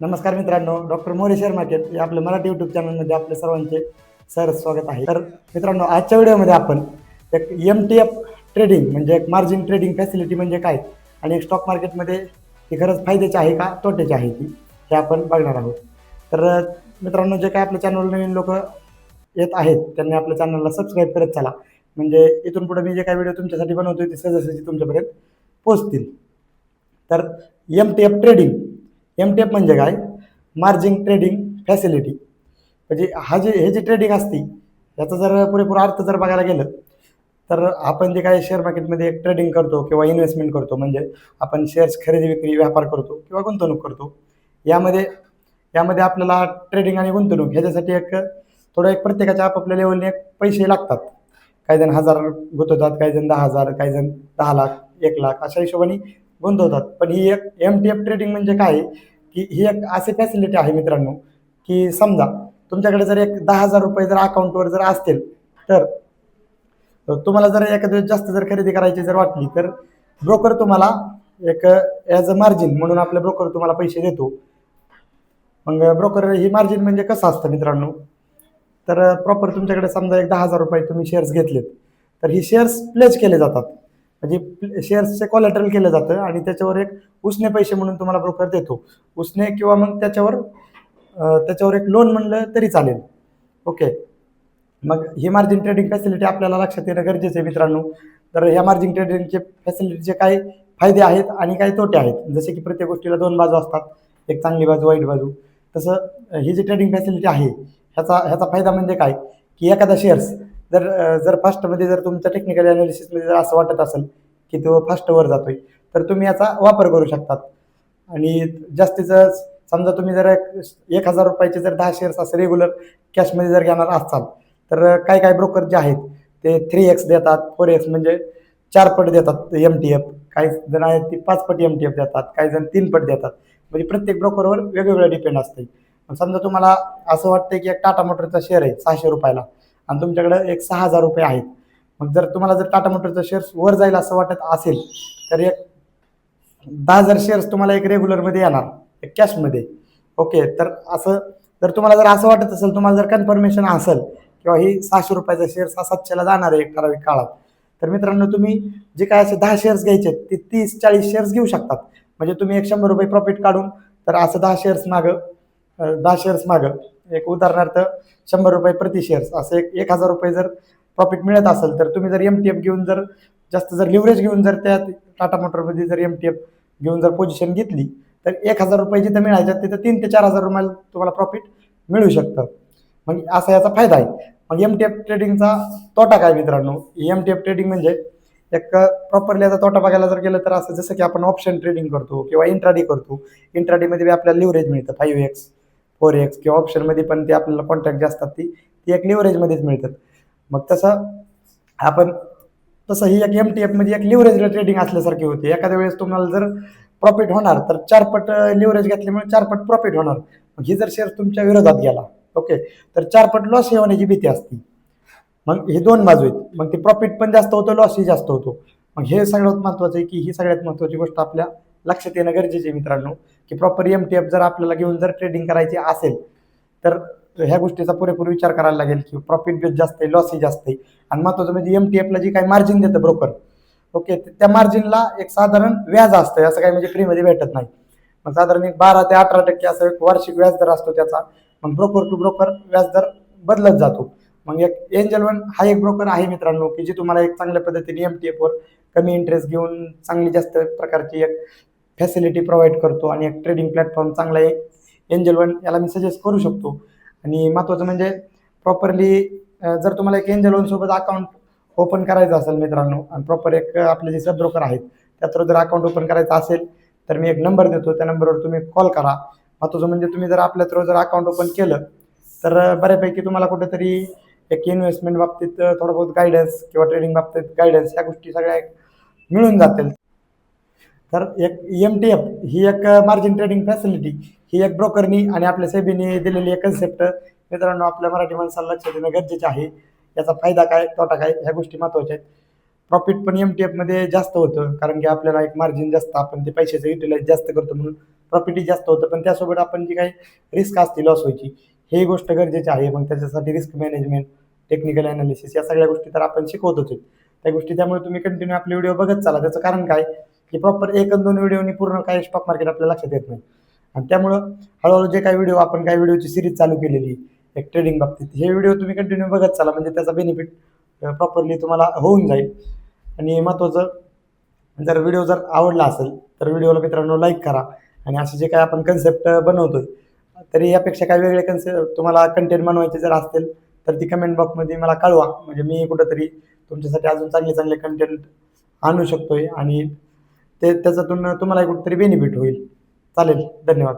नमस्कार मित्रांनो doctor More share market या आपल्या मराठी यूट्यूब चॅनलमध्ये आपल्या सर्वांचे सर स्वागत आहे. तर मित्रांनो आजच्या व्हिडिओमध्ये आपण एक एम टी एफ ट्रेडिंग म्हणजे एक मार्जिन ट्रेडिंग फॅसिलिटी म्हणजे काय आणि एक स्टॉक मार्केटमध्ये ती खरंच फायद्याची आहे का तोट्याची आहे ती हे आपण बघणार आहोत. तर मित्रांनो जे काय आपल्या चॅनल नवीन लोक येत आहेत त्यांनी आपल्या चॅनलला सबस्क्राईब करत चला. म्हणजे इथून पुढे मी जे काही व्हिडिओ तुमच्यासाठी बनवतोय ते सहजासहजी तुमच्यापर्यंत पोहोचतील. तर M T F trading M T F म्हणजे काय? मार्जिन ट्रेडिंग फॅसिलिटी म्हणजे हा जे हे जे ट्रेडिंग असते याचा जर पुरेपूर अर्थ जर बघायला गेलं तर आपण जे काय शेअर मार्केटमध्ये ट्रेडिंग करतो किंवा इन्व्हेस्टमेंट करतो म्हणजे आपण शेअर्स खरेदी विक्री व्यापार करतो किंवा गुंतवणूक करतो यामध्ये यामध्ये आपल्याला ट्रेडिंग आणि गुंतवणूक ह्याच्यासाठी एक थोडं एक प्रत्येकाच्या आपापल्या लेवलने एक पैसे लागतात. काही जण हजार गुंतवतात काही जण दहा हजार काही जण दहा लाख एक लाख अशा हिशोबाने गुंतवतात पण ही एक एम टी एफ ट्रेडिंग म्हणजे काय की ही एक अशी फॅसिलिटी आहे मित्रांनो की समजा तुमच्याकडे जर एक दहा हजार रुपये जर अकाउंटवर जर असतील तर तुम्हाला जर एखाद्या जास्त जर खरेदी करायची जर वाटली तर ब्रोकर तुम्हाला एक ॲज अ मार्जिन म्हणून आपलं ब्रोकर तुम्हाला पैसे देतो. मग ब्रोकर ही मार्जिन म्हणजे कसं असतं मित्रांनो? तर प्रॉपर तुमच्याकडे समजा एक दहा हजार रुपये तुम्ही शेअर्स घेतलेत तर ही शेअर्स प्लेज केले जातात. म्हणजे शेअर्सचे कॉलेट्रल केलं जातं आणि त्याच्यावर एक उसने पैसे म्हणून तुम्हाला ब्रोकर देतो. उसने किंवा मग त्याच्यावर त्याच्यावर एक लोन म्हणलं तरी चालेल. ओके मग ही मार्जिन ट्रेडिंग फॅसिलिटी आपल्याला लक्षात येणं गरजेचं आहे मित्रांनो. तर ह्या मार्जिन ट्रेडिंगचे फॅसिलिटीचे काय फायदे आहेत आणि काही तोटे आहेत. जसे की प्रत्येक गोष्टीला दोन बाजू असतात. एक चांगली बाजू वाईट बाजू. तसं ही जी ट्रेडिंग फॅसिलिटी आहे ह्याचा ह्याचा फायदा म्हणजे काय? की एखादा शेअर्स जर जर फास्टमध्ये जर तुमचं टेक्निकल अनालिसिसमध्ये जर असं वाटत असेल की तो फास्टवर जातोय तर तुम्ही याचा वापर करू शकतात. आणि जास्तीचं समजा तुम्ही जर एक हजार रुपयाचे जर दहा शेअर्स असं रेग्युलर कॅशमध्ये जर घेणार असाल तर काय काय ब्रोकर जे आहेत ते थ्री एक्स देतात फोर एक्स म्हणजे चार पट देतात एम टी एफ काही जण आहेत ते पाच पट एम टी एफ देतात काही जण तीन पट देतात. म्हणजे प्रत्येक ब्रोकरवर वेगवेगळं डिपेंड असते समजा तुम्हाला असं वाटतं की एक टाटा मोटरचा शेअर आहे सहाशे रुपयाला. आणि तुमच्याकडे एक सहा हजार रुपये आहेत. मग जर तुम्हाला जर टाटा मोटरचा शेअर्स वर जाईल असं वाटत असेल तर एक दहा हजार शेअर्स तुम्हाला एक रेग्युलरमध्ये येणार एक कॅशमध्ये ओके तर असं जर तुम्हाला जर असं वाटत असेल तुम्हाला जर कन्फर्मेशन असेल किंवा ही सहाशे रुपयाचा शेअर्स हा सातशेला जाणार आहे एक ठराविक काळात तर मित्रांनो तुम्ही जे काय असे दहा शेअर्स घ्यायचे आहेत, ते तीस चाळीस शेअर्स घेऊ शकतात. म्हणजे तुम्ही एक शंभर रुपये प्रॉफिट काढून तर असं दहा शेअर्स मागं दहा शेअर्स मागं एक उदाहरणार्थ शंभर रुपये प्रति शेअर्स असं एक एक हजार रुपये जर प्रॉफिट मिळत असेल तर तुम्ही जर एम टी एफ घेऊन जर जास्त जर लिव्हरेज घेऊन जर त्या टाटा मोटरमध्ये जर एम टी एफ घेऊन जर पोझिशन घेतली तर एक हजार रुपये जिथं मिळायचं तिथं तीन ते चार हजार रुपये तुम्हाला प्रॉफिट मिळू शकतं. मग असा याचा फायदा आहे. मग एम टी एफ ट्रेडिंगचा तोटा काय मित्रांनो? एम टी एफ ट्रेडिंग म्हणजे एक प्रॉपरली याचा तोटा बघायला जर गेलं तर असं जसं की आपण ऑप्शन ट्रेडिंग करतो किंवा इंट्राडे करतो. इंट्राडेमध्ये बी आपल्याला लिव्हरेज मिळतं फाईव्ह एक्स फोर एक्स किंवा ऑप्शनमध्ये पण ते आपल्याला कॉन्ट्रॅक्ट जे असतात ती ती एक लिव्हरेजमध्येच मिळतात. मग तसं आपण तसं ही एक एम टी एफमध्ये एक लिव्हरेज ट्रेडिंग असल्यासारखी होते. एखाद्या वेळेस तुम्हाला जर प्रॉफिट होणार तर चारपट लिव्हरेज घेतल्यामुळे चारपट प्रॉफिट होणार. मग ही जर शेअर तुमच्या विरोधात गेला ओके तर चारपट लॉस होण्याची भीती असते. मग हे दोन बाजू आहेत. मग ते प्रॉफिट पण जास्त होतं लॉसही जास्त होतो. मग हे सगळ्यात महत्त्वाचं आहे की ही सगळ्यात महत्त्वाची गोष्ट आपल्या लक्षात येणं गरजेचे आहे मित्रांनो की प्रॉपर एम टी एफ जर आपल्याला घेऊन जर ट्रेडिंग करायची असेल तर ह्या गोष्टीचा पुरेपूर विचार करायला लागेल की प्रॉफिट बेस जास्त आहे लॉसही जास्त आहे. आणि महत्त्वाचं म्हणजे एम टी एफला जी काही मार्जिन देतं ब्रोकर ओके त्या मार्जिनला एक साधारण व्याज असतं असं काही म्हणजे फ्रीमध्ये भेटत नाही. मग साधारण एक बारा ते अठरा टक्के असं एक वार्षिक व्याजदर असतो त्याचा मग ब्रोकर टू ब्रोकर व्याजदर बदलत जातो. मग एक एंजल वन हा एक ब्रोकर आहे मित्रांनो की जी तुम्हाला एक चांगल्या पद्धतीने एम टी एफवर कमी इंटरेस्ट घेऊन चांगली जास्त प्रकारची एक फॅसिलिटी प्रोव्हाइड करतो आणि एक ट्रेडिंग प्लॅटफॉर्म चांगला आहे. एंजल वन याला मी सजेस्ट करू शकतो. आणि महत्त्वाचं म्हणजे प्रॉपरली जर तुम्हाला एक एंजल वनसोबत अकाउंट ओपन करायचं असेल मित्रांनो आणि प्रॉपर एक आपले जे सब ब्रोकर आहेत त्या थ्रू जर अकाउंट ओपन करायचं असेल तर मी एक नंबर देतो. त्या नंबरवर तुम्ही कॉल करा. महत्त्वाचं म्हणजे तुम्ही जर आपल्या थ्रू जर अकाउंट ओपन केलं तर बऱ्यापैकी तुम्हाला कुठेतरी एक इन्व्हेस्टमेंट बाबतीत थोडं बहुत गायडन्स किंवा ट्रेडिंग बाबतीत गायडन्स या गोष्टी सगळ्या एक मिळून जातील. तर एक एम टी एफ ही एक मार्जिन ट्रेडिंग फॅसिलिटी ही एक ब्रोकरनी आणि आपल्या सेबीने दिलेली एक कन्सेप्ट मित्रांनो आपल्या मराठी माणसाला लक्ष देणं गरजेचं आहे. याचा फायदा काय तोटा काय ह्या गोष्टी महत्त्वाच्या आहेत. प्रॉफिट पण एम टी एफमध्ये जास्त होतं कारण की आपल्याला एक मार्जिन जास्त आपण ते पैशाचं युटिलाइज जास्त करतो म्हणून प्रॉफिटही जास्त होतं. पण त्यासोबत आपण जी काही रिस्क असते लॉस व्हायची हे गोष्ट गरजेची आहे. मग त्याच्यासाठी रिस्क मॅनेजमेंट टेक्निकल अनालिसिस या सगळ्या गोष्टी तर आपण शिकवतोच. आहे त्या गोष्टी त्यामुळे तुम्ही कंटिन्यू आपले व्हिडिओ बघत चाला. त्याचं कारण काय? की प्रॉपर एक आणि दोन व्हिडिओनी पूर्ण काय स्टॉक मार्केट आपल्याला लक्षात येत नाही. आणि त्यामुळं हळूहळू जे काही व्हिडिओ आपण काही व्हिडिओची सिरीज चालू केलेली एक ट्रेडिंग बाबतीत हे व्हिडिओ तुम्ही कंटिन्यू बघत चाला म्हणजे त्याचा बेनिफिट प्रॉपरली तुम्हाला होऊन जाईल. आणि महत्त्वाचं जर व्हिडिओ जर आवडला असेल तर व्हिडिओला मित्रांनो लाईक करा. आणि असे जे काय आपण कन्सेप्ट बनवतोय तरी यापेक्षा काही वेगळे कन्सेप्ट तुम्हाला कंटेंट बनवायचे जर असतील तर ती कमेंट बॉक्समध्ये मला कळवा. म्हणजे मी कुठंतरी तुमच्यासाठी अजून चांगले चांगले कंटेंट आणू शकतोय. आणि ते त्याच्यातून तुम्हाला कुठेतरी बेनिफिट होईल. चालेल धन्यवाद.